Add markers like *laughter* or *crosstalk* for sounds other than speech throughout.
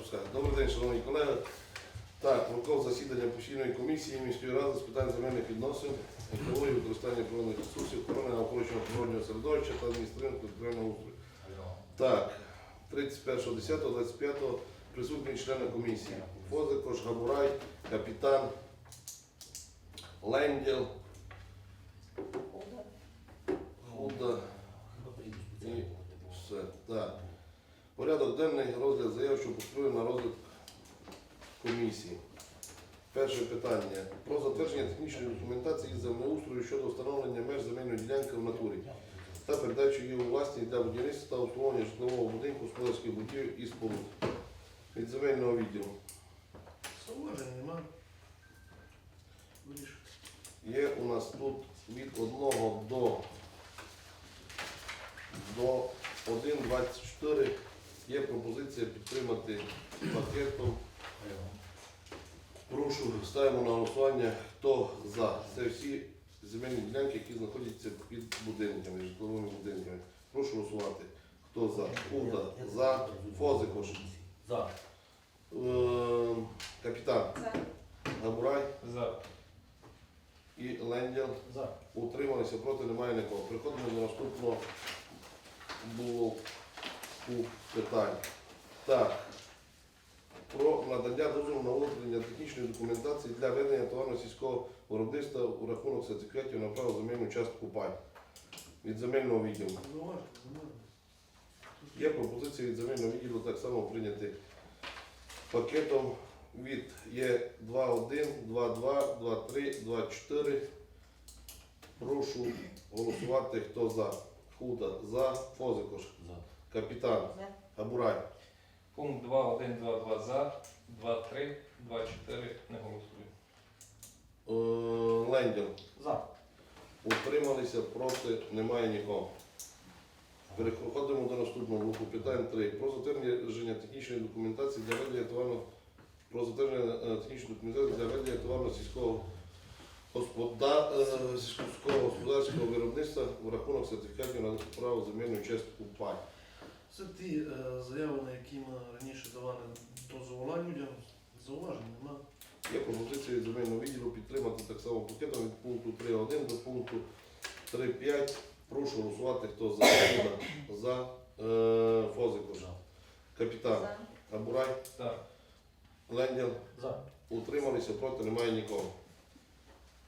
запускати. Добрий день, шановні колеги. Так, протокол засідання постійної комісії міської ради з питань земельних відносин, екології, використання природних ресурсів, охорони навколишнього природнього середовища та адміністративного територіального устрою. Так, 31.10.25 присутні члени комісії. Фозикош, Габурай, капітан, Ленділ, Худа і все. Так. Порядок денний розгляд заяв, що поступили на розгляд комісії. Перше питання. Про затвердження технічної документації землеустрою щодо встановлення меж земельної ділянки в натурі та передачу її у власність для будівництва та обслуговування житлового будинку, господарських будівель і споруд. Від земельного відділу. Зауважень нема. Вирішуйте. Є у нас тут від 1 до, до 1,24 є пропозиція підтримати пакетом. Прошу, ставимо на голосування, хто за. Це всі земельні ділянки, які знаходяться під будинками, житловими будинками. Прошу голосувати. Хто за? Куда? За. Фозикош. За. Е, Капітан. За. Габурай За. і Ленділ. За. Утрималися проти немає нікого. Приходимо до наступного блоку питань. Так. Про надання дозволу на виготовлення технічної документації для ведення товарно-сільського виробництва у рахунок сертифікатів на право земельну частку пай від земельного відділу. Є пропозиція від земельного відділу так само прийняти пакетом від є 2.1, 2.2, 2.3, 2.4. Прошу голосувати, хто за. Худа, за, Фозикош, За. Капітан, За. Габурай. Пункт 2, 1, 2, 2 за, 2, 3, 2, 4 не голосую. Е, Лендін. За. Утрималися проти, немає нікого. Переходимо до наступного блоку питань 3. Про затвердження технічної документації для ведення товарного про затвердження е, технічної документації для ведення товарно сільського господа е, сільського господарського виробництва в рахунок сертифікатів на право земельної частку пай. Це ті е, заяви, на які ми раніше давали дозвола людям. Зауважень нема. Є пропозиція від земельного відділу підтримати так само пакетом від пункту 3.1 до пункту 3.5. Прошу голосувати, хто за Худа, за е, Фозику, За. капітан, За. Абурай, За. Ленділ. За. Утрималися проти, немає нікого.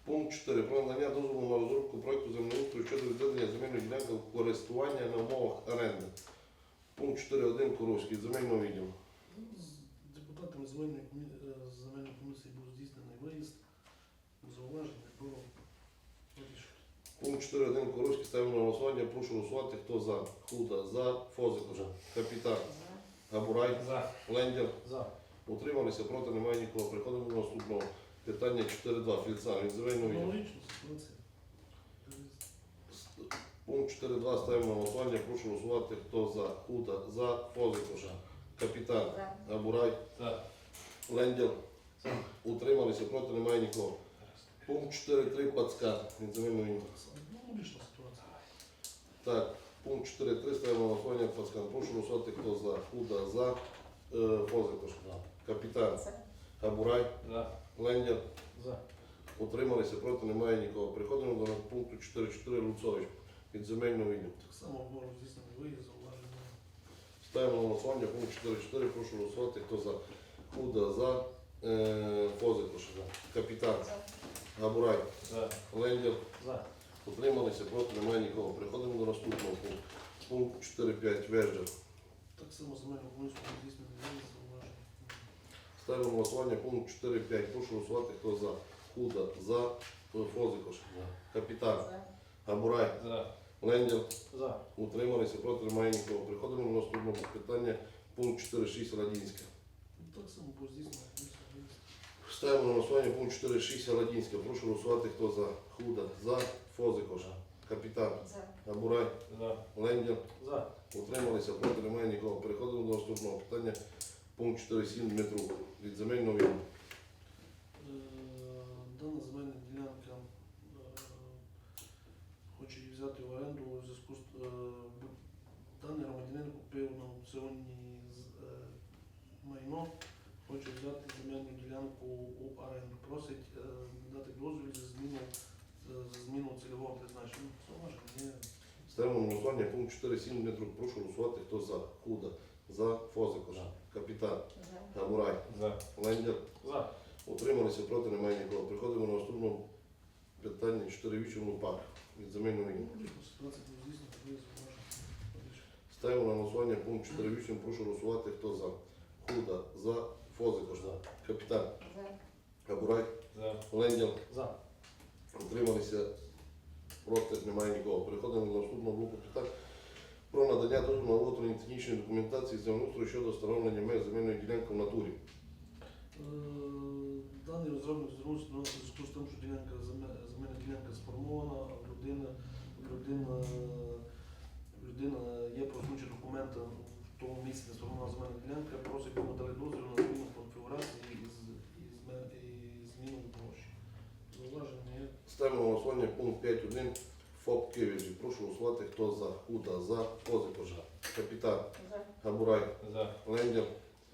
Пункт 4. Про надання дозволу на розробку проекту землеустрою щодо відведення земельної ділянки в користування на умовах оренди. Пункт 4.1 Куровський, земельного відділу. З депутатами земельної комі- е, земельної комісії був здійснений виїзд. Зауважень не було. Вирішуйте. Пункт 4.1 Куровський ставимо на голосування. Прошу голосувати, хто за. Худа, за, Фозику, За. капітан, За. Габурай, За. Ленділ. За. Утрималися проти, немає нікого. Приходимо до наступного. Питання 4.2 Фільцан від земельного відділу. Аналогічна ситуація. Пункт 4.2 ставимо на голосування. Прошу голосувати, хто за. Худа, за, Фозику, За. капітан, За. Габурай, За. Ленділ. За. Утрималися проти, немає нікого. Пункт 4.3 Пацкан від відділу. Так, пункт 4.3 ставимо на голосування Пацкан. Прошу голосувати, хто за. Худа, за, е, Фозику, За. капітан. Габурай. Ленділ. За. Утрималися проти, немає нікого. Переходимо до пункту 4.4 Луцович від земельного відділу. Так само було здійснений виїзд, зауважень нема. Ставимо на голосування пункт 4.4. Прошу голосувати, хто за. Худа, за, е, Фозикош, капітан, За. Габурай, За. Ленділ. За. Утрималися проти, немає нікого. Переходимо до наступного пункту. Пункт 4.5 Веждер. Так само земельну був здійснений виїзд. Ставимо на голосування пункт 4.5. Прошу голосувати, хто за. Худа, за, Фозикош, За. капітан, За. Габурай, За. Ленділ. За. Утрималися проти, немає нікого. Переходимо до наступного питання. Пункт 4.6 Радінська. Так само комісію виїзд. Ставимо на голосування пункт 4.6 Ладінська. Прошу голосувати, хто за. Худа, за, Фозикош, капітан, За. Габурай, За. Ленділ. За. Утрималися, проти немає нікого. Переходимо до наступного питання. Пункт 4.7 Дмитрук від земельного відділу. Е, Дана земельна ділянка е, хоче її взяти в оренду у зв'язку з е, бу- даний громадянин купив на аукціоні з- е, майно Дмитро хоче взяти земельну ділянку у оренду. Просить е, дати дозвіл за зміну, за зміну цільового призначення. Ставимо на голосування пункт 4.7 Дмитро. Прошу голосувати. Хто за? Худа. За. Фозикош. Капітан. Гамурай. За. Лендер. За. Утрималися проти, немає нікого. Приходимо на наступне питання 4.8 Лупак від земельного Ну, є зауваження. Ставимо на голосування пункт 4.8. Прошу голосувати. Хто за? Худа. За. Фозикош. Капітан. Габурай. За. Лендер. За. Утрималися проти, немає нікого. Переходимо до наступного блоку питань про надання дозволу на виготовлення технічної документації землеустрою щодо встановлення меж земельної ділянки в натурі. Е, Даний розробник нас у зв'язку з тим, що ділянка земе- земельна ділянка сформована, в людина, людина, людина є просунуті документи в тому місці, де сформована земельна ділянка, просить дали дозвіл на зміну конфігурації з- Зауваження. Ставимо на голосування пункт 5.1 ФОП Київжі. Прошу голосувати, хто за, Худа, за, Позикожа, Капітан, Габурай, За. Лендер.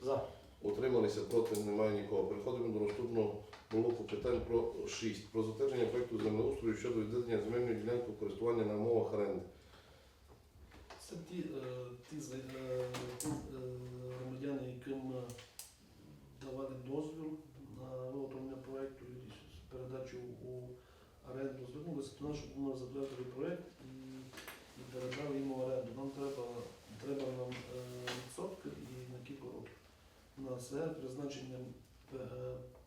За. Утрималися проти, немає нікого. Переходимо до наступного блоку питань про 6. Про затвердження проекту землеустрою щодо відведення земельної ділянки в користування на умовах оренди. Це ті, е, ті, е, ті е, громадяни, яким е, давали дозвіл на виготовлення проєкту передачу у оренду. Звернулися до нас, щоб ми затвердили проєкт і, і передали йому оренду. Нам треба, треба нам е, відсотки і на кілька років. На все призначенням е,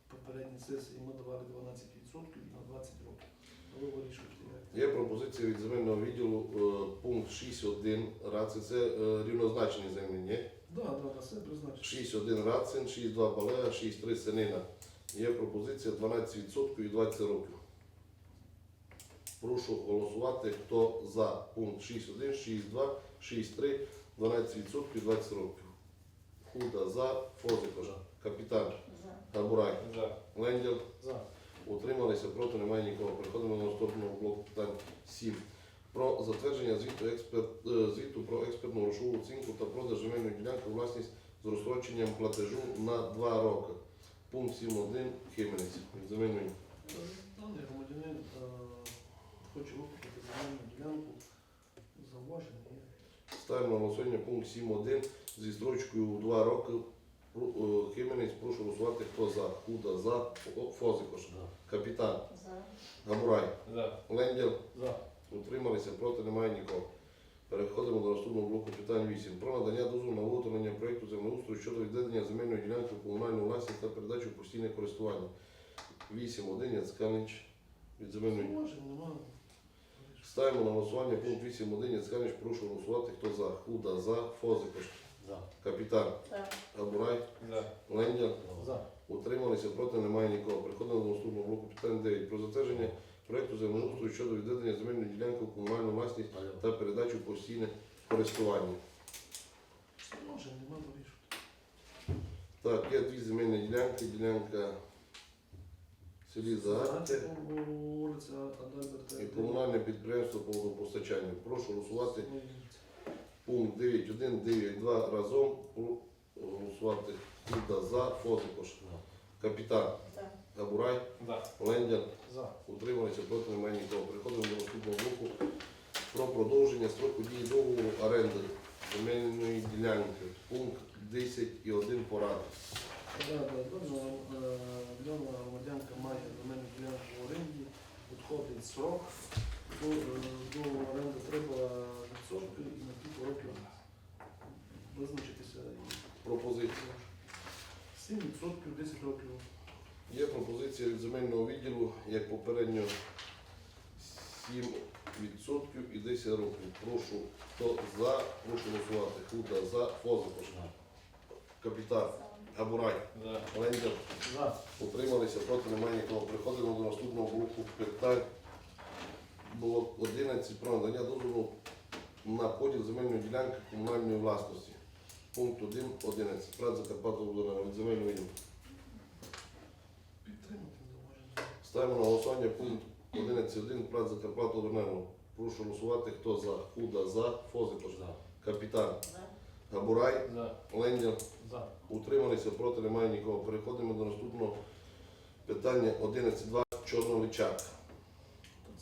попередньої сесії ми давали 12% і на 20 років. Є пропозиція від земельного відділу е, пункт 6.1 рацин. Це рівнозначні землі, ні? Так, Да, да, на все призначення. 6.1 рацин, 6.2 балея, 6.3 синина. Є пропозиція 12% і 20 років. Прошу голосувати, хто за пункт 6.1, 6.2, 6.3, 12% і 20 років. Худа за, Фозикожа, Капітан, Габурай, За. Лендер, За. Утрималися проти, немає нікого. Переходимо до наступного блоку питань 7. Про затвердження звіту, експерт, е, звіту про експертну грошову оцінку та продаж земельної ділянки власність з розстроченням платежу на 2 роки. Пункт 7.1 Хименець. Земельної. Даний громадянин е, хоче викупити земельну ділянку. Зауваження є. Ставимо на голосування пункт 7.1 зі строчкою у 2 роки. Про- е, Хименець, прошу голосувати, хто за. Худа за, Фо- Фозикош, Капітан, Габурай, За. Лендер, За. Утрималися, проти немає нікого. Переходимо до наступного блоку питань 8. Про надання дозволу на виготовлення проєкту землеустрою щодо відведення земельної ділянки в комунальну власність та передачу в постійне користування. 8.1 Яцканич від земельної. Немає. Ставимо на голосування пункт 8.1 Яцканич. Прошу голосувати. Хто за? Худа за. Фозикош. За. Капітан. Габурай. За. Лендя. За. Утрималися, проти немає нікого. Переходимо до наступного блоку питань 9. Про затвердження проєкту землеустрою щодо відведення земельної ділянки в комунальну власність та передачу постійне користування. Зауважень немає вирішувати. Так, є дві земельні ділянки. Ділянка в селі Вулиця Адальберта. і комунальне підприємство по водопостачанню. Прошу голосувати пункт 9.1, 9.2 разом. Голосувати Куда за, Фозикош, Капітан, Габурай, За. Лендян. За. Утрималися проти немає нікого. Переходимо до наступного блоку про продовження строку дії договору оренди земельної ділянки. Пункт 10 і 1 поради. Да, да, дана, дана громадянка має земельну ділянку в оренді, підходить срок, до, е, до оренди треба відсотки і на кілька років визначитися. Пропозиція. 7 відсотків, 10 років. Є пропозиція від земельного відділу, як попередньо 7% і 10 років. Прошу, хто за, прошу голосувати. Худа за, Фозикош, Капітан, Габурай. Лендер. За. Утрималися, проти немає нікого. Приходимо до наступного блоку питань. Було 11 про надання дозволу на поділ земельної ділянки комунальної власності. Пункт 1, 11. Прад Закарпатова Володимира від. Підтримати зауваження. Ставимо на голосування пункт 11.1. Прад Закарпатова Володимира. Прошу голосувати, хто за. Худа за, Фозикош, Капітан, Габурай, За. Лендя, За. утрималися проти, немає нікого. Переходимо до наступного питання 11.2 Чорновичак. Так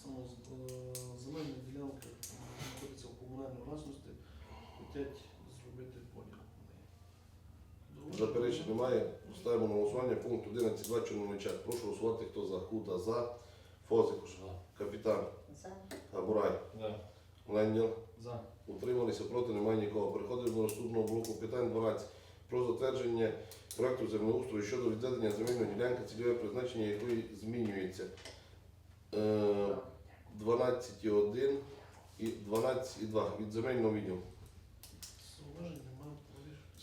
само з- е, земельна ділянка знаходиться в комунальній власності, хочуть зробити поділ. на неї. Заперечень немає. Ставимо на голосування пункт 11.2 Чорновичак. Прошу голосувати, хто за. Худа за. Фозикуш. Капітан. За. Габурай. За. Лендя. За. Утрималися проти, немає нікого. Переходимо до наступного блоку питань 12. Про затвердження проекту землеустрою щодо відведення земельної ділянки, цільове призначення якої змінюється. Е, 12,1 і 12,2 від земельного відділу. Говориш.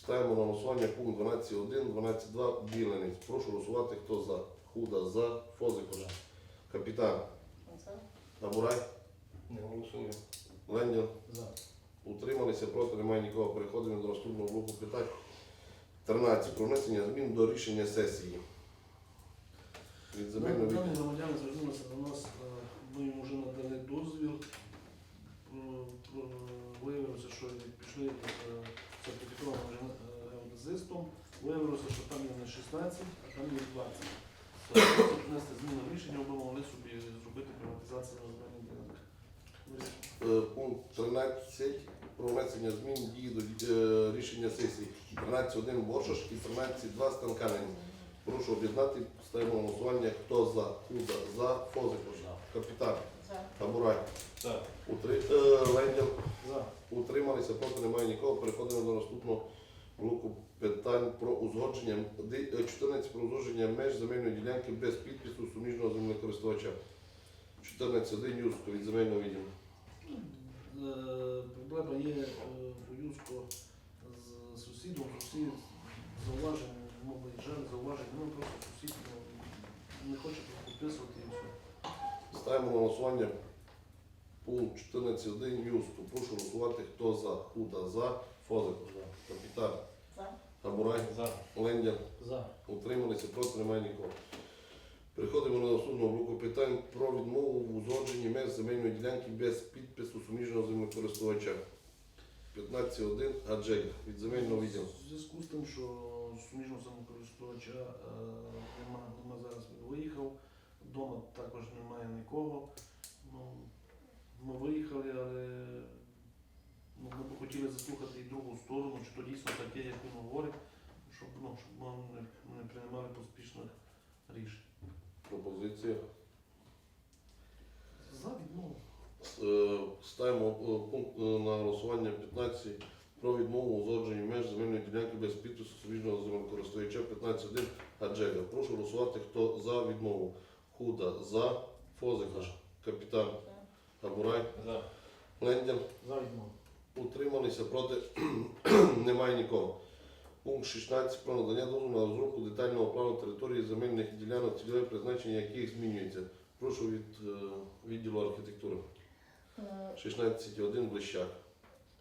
Ставимо на голосування пункт 12.1, 12.2 Біленець. Прошу голосувати, хто за. Худа за. Капітан. За. Габурай, Не голосую. Ленділ. За. Утрималися проти, немає нікого. Переходимо до наступного блоку питань. 13. Про внесення змін до рішення сесії. Від земельного Дані громадяни звернулися до нас, е, ми їм вже надали дозвіл. Виявилося, що пішли з сертифікованим е, геодезистом. Виявилося, що там є не 16, а там є 20. Тобто внести зміни в рішення, ми могли собі зробити приватизацію на земельних ділянках. Е, Пункт 13. Про внесення змін дії до е, рішення сесії. 13.1 Боршаш і 13.2 Станканин. Прошу об'єднати. Ставимо голосування. Хто за? Худа за, Фозикош. Капітан. За. Габурай. За. Утри... Е. За. Утрималися, проти немає нікого. Переходимо до наступного блоку питань про узгодження. Е, 14 про узгодження меж земельної ділянки без підпису суміжного землекористувача. 14.1 Юско від земельного відділу. Е, Проблема є е, у Юско з сусідом, сусід зауважень, виїжджали, зауважень, ну просто сусід ну, не хоче підписувати і все. Ставимо на голосування пункт 14.1 Юско. Прошу голосувати, хто за. Худа за, Фозик. Капітан. За. Габурай. За. Лендя. За. Утрималися, проти немає нікого. Переходимо до наступного блоку питань про відмову в узгодженні меж земельної ділянки без підпису суміжного землекористувача. 15.1 Аджег від земельного відділу. В зв'язку з тим, що суміжного самокористувача е, нема, нема зараз він виїхав, вдома також немає нікого. Ну, ми виїхали, але ну, ми б хотіли заслухати і другу сторону, чи то дійсно таке, як він говорить, щоб, ну, щоб ми не, не приймали поспішних рішень. Пропозиція. За відмову. Е, Ставимо е, пункт е, на голосування 15 про відмову узгодженні меж земельної ділянки без підпису суміжного землекористувача 15.1 Аджега. Прошу голосувати, хто за відмову. Худа за, Фозика, Капітан, Габурай, За. Лендян. За відмову. Утрималися проти *clears throat* немає нікого. Пункт 16 про надання дозволу на розробку детального плану території земельних ділянок, цільове призначення яких змінюється. Прошу від е, відділу архітектури. Е, 16.1 Блищак.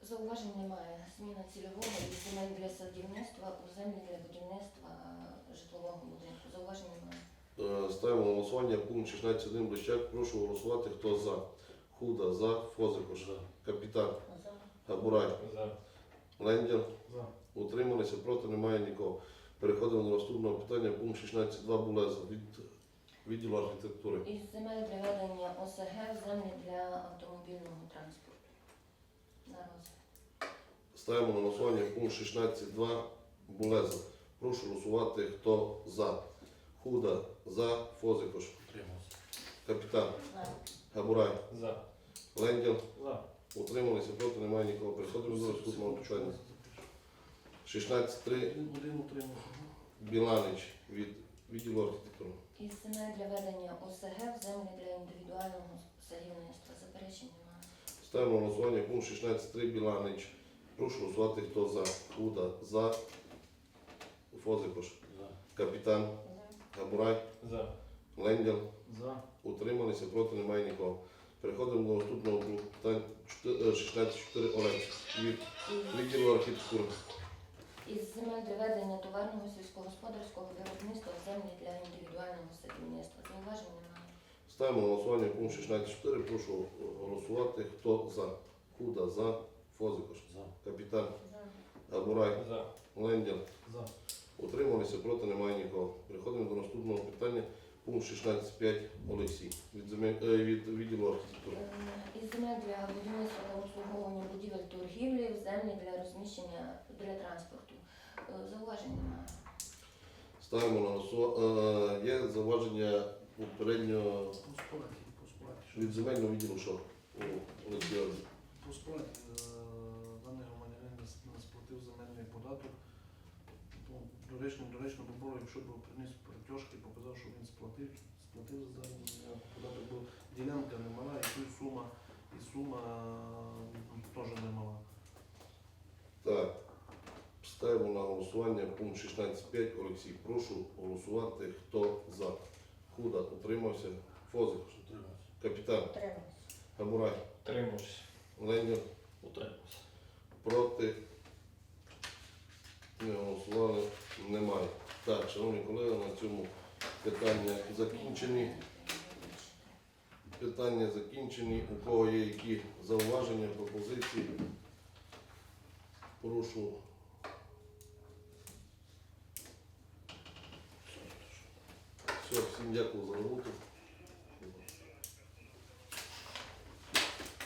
Зауважень немає. Зміна цільового від земель для садівництва у землі для будівництва е, житлового будинку. Зауважень немає. Е, Ставимо на голосування пункт 16.1 Блищак. Прошу голосувати, хто за. Худа, за, Фозикош, Капітан, За. Габурай. За. Утрималися, проти немає нікого. Переходимо до наступного питання. Пункт 16.2 Булеза від відділу архітектури. Із земель для ведення ОСГ в землі для автомобільного транспорту. На розгляд. Ставимо на голосування пункт 16.2 Булеза. Прошу голосувати, хто за. Худа, за, Фозикош, Капітан, За. Габурай, За. Лендян. За. Утрималися, проти немає нікого. Переходимо до наступного питання. 16.3 Один, утримався. Біланич від відділу архітектури. Із земель для ведення ОСГ в землі для індивідуального садівництва. Заперечень немає. Ставимо на голосування пункт 16.3 Біланич. Прошу голосувати, хто за. Худа, за, Фозикош, Капітан, За. Габурай, За. Лендян. За. Утрималися, проти немає нікого. Переходимо до наступного блоку питань 16.4 Олег від відділу архітектури. Із земель для ведення товарного сільськогосподарського виробництва в землі для індивідуального садівництва. Зауважень немає. Ставимо на голосування пункт 16.4. Прошу голосувати. Хто за? Худа за. Фозикош. За. Капітан. За. Габурай, За. Лендян. За. Утрималися, проти немає нікого. Переходимо до наступного питання. Пункт 16.5. Олексій. Від, земель, е, від відділу архітектури. Е, Із земель для будівництва та обслуговування будівель торгівлі в землі для розміщення для транспорту. Е, Зауважень немає. Ставимо на голосування. Е, є зауваження попередньо По сплаті, по сплаті. що- від земельного відділу, що у Олексія. Е, даний громадянин не с- не сплатив земельний податок. Ну, Доречно, доречно би було, якщо б приніс платіжки, показав, що він сплатив, сплатив за податок, бо ділянка немала, і тут сума, і сума теж немала. Так. Ставимо на голосування пункт 16.5. Олексій, прошу голосувати. Хто за? Худа утримався. Фозик. Капітан. Утрималися. Габурай. Утримуюсь. Лендян. Утримуюсь. Проти. Не голосували. Немає. Так, шановні колеги, на цьому питання закінчені. Питання закінчені. У кого є які зауваження, пропозиції? Прошу. Все, всім дякую за роботу.